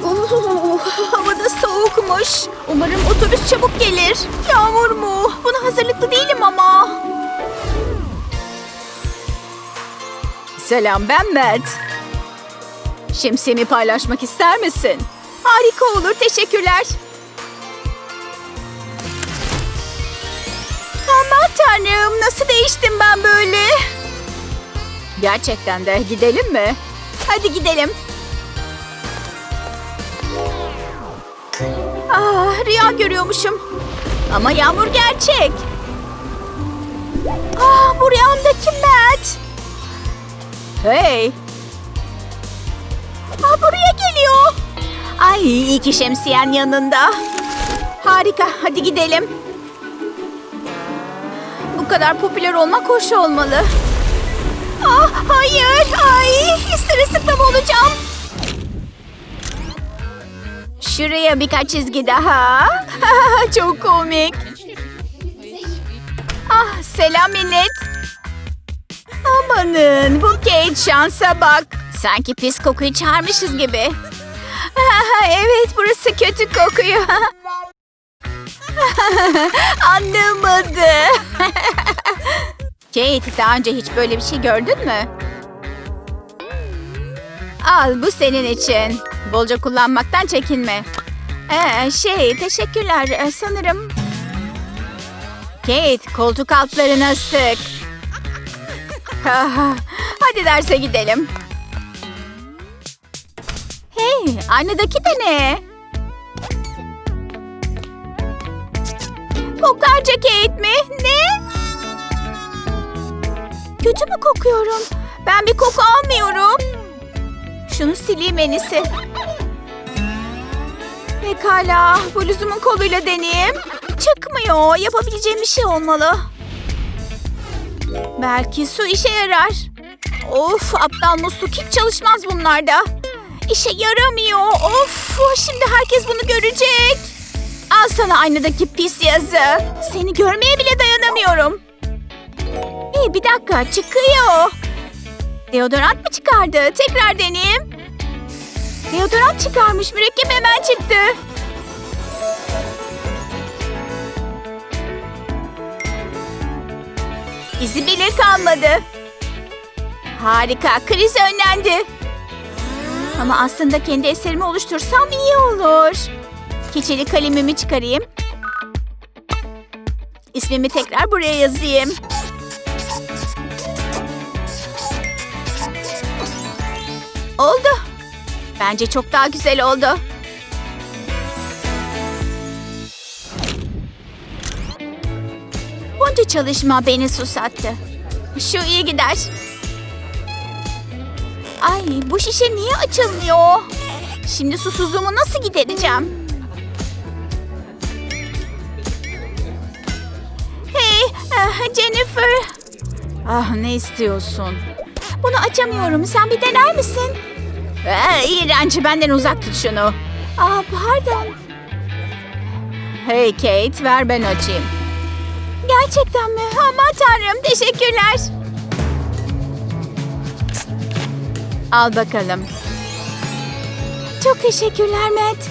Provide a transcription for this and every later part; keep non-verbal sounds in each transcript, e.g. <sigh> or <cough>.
Oo, havada soğukmuş. Umarım otobüs çabuk gelir. Yağmur mu? Buna hazırlıklı değilim ama. Selam ben Matt. Şemsiyemi paylaşmak ister misin? Harika olur teşekkürler. Aman tanrım nasıl değiştim ben böyle? Gerçekten de gidelim mi? Hadi gidelim. Ah, rüya görüyormuşum. Ama yağmur gerçek. Ah, bu rüyamdaki Matt. Hey. Ah, buraya geliyor. Ay, iyi ki şemsiyen yanında. Harika, hadi gidelim. Bu kadar popüler olmak hoş olmalı. Ah, hayır, ay, sırılsıklam olacağım. Şuraya birkaç çizgi daha. <laughs> Çok komik. Ah, selam millet. Amanın, bu Kate şansa bak. Sanki pis kokuyu çağırmışız gibi. <laughs> evet, burası kötü kokuyor. <laughs> Anlamadı. Kate, daha önce hiç böyle bir şey gördün mü? Al, bu senin için. Bolca kullanmaktan çekinme. Ee, şey, teşekkürler. Ee, sanırım... Kate, koltuk altlarına sık. <laughs> Hadi derse gidelim. Hey, aynadaki de ne? Koklarca Kate mi? Ne? Kötü mü kokuyorum? Ben bir koku almıyorum. Şunu sileyim en iyisi. Pekala, bluzumun koluyla deneyeyim. Çıkmıyor, yapabileceğim bir şey olmalı. Belki su işe yarar. Of, aptal musluk hiç çalışmaz bunlarda. İşe yaramıyor. Of, şimdi herkes bunu görecek. Al sana aynadaki pis yazı. Seni görmeye bile dayanamıyorum. İyi bir dakika çıkıyor. Deodorant mı çıkardı? Tekrar deneyeyim. Deodorant çıkarmış. Mürekkep hemen çıktı. İzi bile kalmadı. Harika. Kriz önlendi. Ama aslında kendi eserimi oluştursam iyi olur. Keçeli kalemimi çıkarayım. İsmimi tekrar buraya yazayım. Oldu. Bence çok daha güzel oldu. Bunca çalışma beni susattı. Şu iyi gider. Ay bu şişe niye açılmıyor? Şimdi susuzluğumu nasıl gidereceğim? Hey ah, Jennifer. Ah ne istiyorsun? Bunu açamıyorum. Sen bir dener misin? Ee, iğrenç. Benden uzak tut şunu. Aa, pardon. Hey Kate, ver ben açayım. Gerçekten mi? Aman tanrım, teşekkürler. Al bakalım. Çok teşekkürler Matt.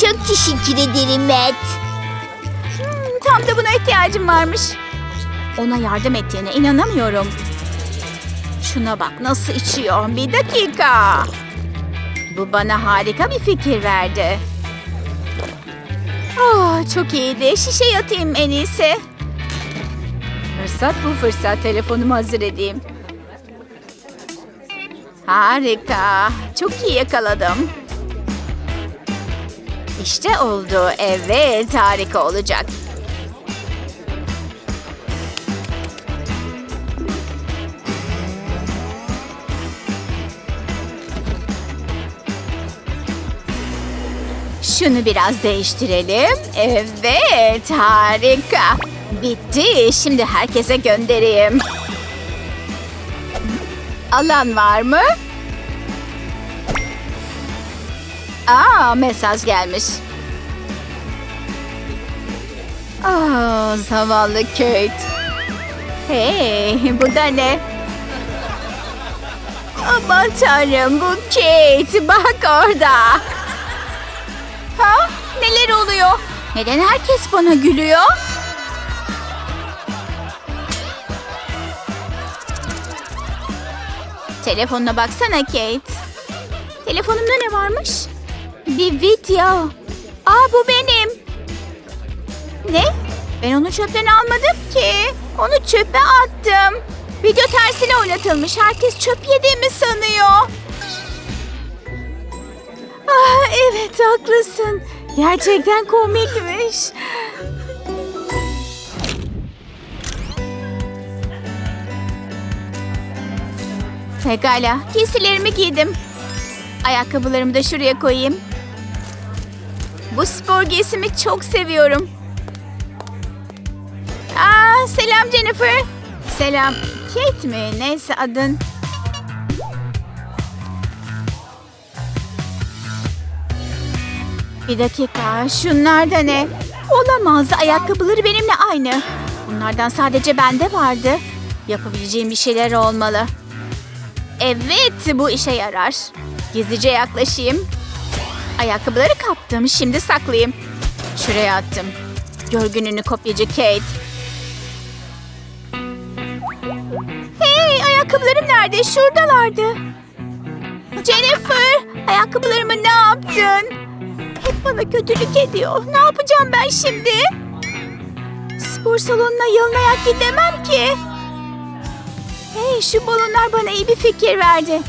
Çok teşekkür ederim Matt. Hmm, tam da buna ihtiyacım varmış. Ona yardım ettiğine inanamıyorum. Şuna bak nasıl içiyor. Bir dakika. Bu bana harika bir fikir verdi. Oh, çok iyiydi. Şişe atayım en iyisi. Fırsat bu fırsat. Telefonumu hazır edeyim. Harika. Çok iyi yakaladım. İşte oldu. Evet, harika olacak. Şunu biraz değiştirelim. Evet, harika. Bitti. Şimdi herkese göndereyim. Alan var mı? Aa, mesaj gelmiş. Aa, zavallı Kate. Hey, bu da ne? Aman tanrım bu Kate. Bak orada. Neler oluyor? Neden herkes bana gülüyor? Telefonuna baksana Kate. Telefonumda ne varmış? Bir video. Aa bu benim. Ne? Ben onu çöpten almadım ki. Onu çöpe attım. Video tersine oynatılmış. Herkes çöp yediğimi sanıyor. Ah evet haklısın. Gerçekten komikmiş. Pekala, giysilerimi giydim. Ayakkabılarımı da şuraya koyayım. Bu spor giysimi çok seviyorum. Aa, selam Jennifer. Selam. Kate mi? Neyse adın. Bir dakika. Şunlar da ne? Olamaz. Ayakkabıları benimle aynı. Bunlardan sadece bende vardı. Yapabileceğim bir şeyler olmalı. Evet, bu işe yarar. Gizlice yaklaşayım. Ayakkabıları kaptım. Şimdi saklayayım. Şuraya attım. Görgününü kopyacı Kate. Hey, ayakkabılarım nerede? Şuradalardı. Jennifer, ayakkabılarımı ne yaptın? Bana kötülük ediyor. Ne yapacağım ben şimdi? Spor salonuna yalın ayak gidemem ki. Hey, şu balonlar bana iyi bir fikir verdi.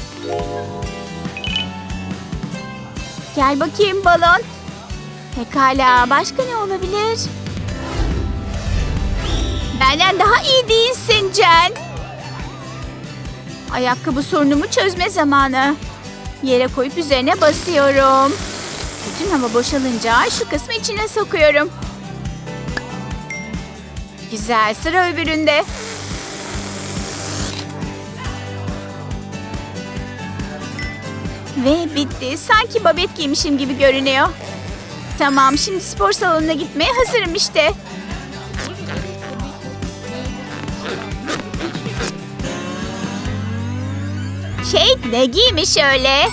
Gel bakayım balon. Pekala, başka ne olabilir? Benden daha iyi değilsin Jen. Ayakkabı sorunumu çözme zamanı. Yere koyup üzerine basıyorum. Bütün hava boşalınca şu kısmı içine sokuyorum. Güzel, sıra öbüründe. Ve bitti. Sanki babet giymişim gibi görünüyor. Tamam, şimdi spor salonuna gitmeye hazırım işte. Kate ne giymiş öyle?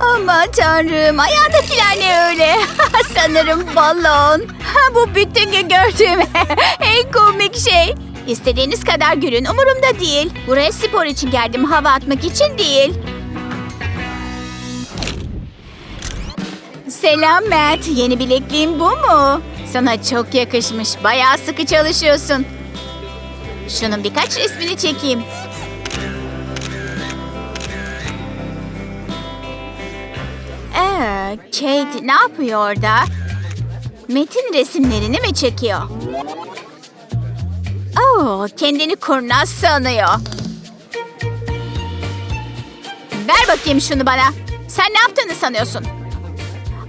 Aman tanrım ayağındakiler ne öyle? <laughs> Sanırım balon. Bu bütün gün gördüğüm <laughs> en komik şey. İstediğiniz kadar gülün umurumda değil. Buraya spor için geldim hava atmak için değil. Selam Matt. Yeni bilekliğin bu mu? Sana çok yakışmış. Bayağı sıkı çalışıyorsun. Şunun birkaç resmini çekeyim. Kate ne yapıyor orada? Metin resimlerini mi çekiyor? Oo, kendini kurnaz sanıyor. Ver bakayım şunu bana. Sen ne yaptığını sanıyorsun?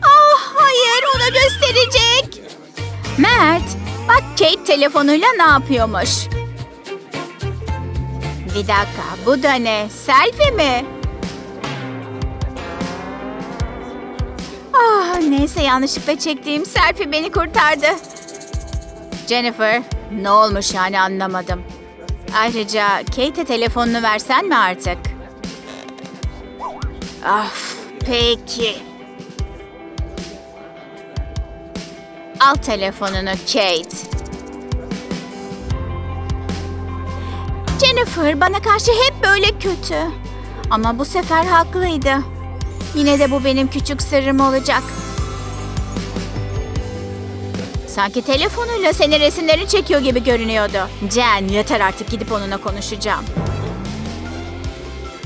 Ah hayır ona gösterecek. Mert bak Kate telefonuyla ne yapıyormuş. Bir dakika bu da ne? Selfie mi? Neyse yanlışlıkla çektiğim selfie beni kurtardı. Jennifer ne olmuş yani anlamadım. Ayrıca Kate'e telefonunu versen mi artık? Of peki. Al telefonunu Kate. Jennifer bana karşı hep böyle kötü. Ama bu sefer haklıydı. Yine de bu benim küçük sırrım olacak. Sanki telefonuyla senin resimlerini çekiyor gibi görünüyordu. Jen yeter artık gidip onunla konuşacağım.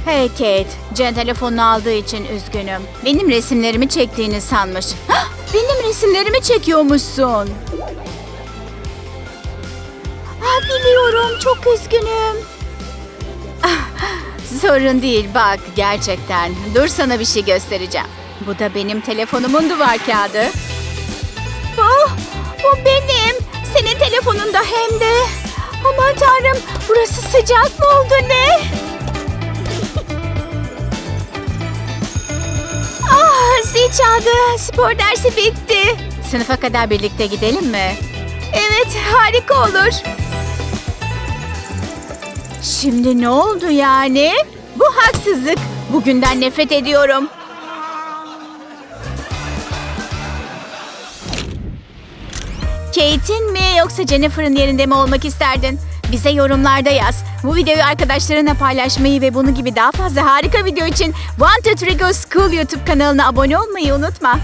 Hey Kate, Jen telefonunu aldığı için üzgünüm. Benim resimlerimi çektiğini sanmış. Hah, benim resimlerimi çekiyormuşsun. Ah, biliyorum, çok üzgünüm. Ah, sorun değil bak gerçekten. Dur sana bir şey göstereceğim. Bu da benim telefonumun duvar kağıdı. Oh, bu benim. Senin telefonunda hem de. Aman tanrım burası sıcak mı oldu ne? <laughs> Ah zil çaldı. Spor dersi bitti. Sınıfa kadar birlikte gidelim mi? Evet harika olur. Şimdi ne oldu yani? Bu haksızlık. Bugünden nefret ediyorum. Kate'in mi yoksa Jennifer'ın yerinde mi olmak isterdin? Bize yorumlarda yaz. Bu videoyu arkadaşlarına paylaşmayı ve bunu gibi daha fazla harika video için Wanted Rigo School YouTube kanalına abone olmayı unutma.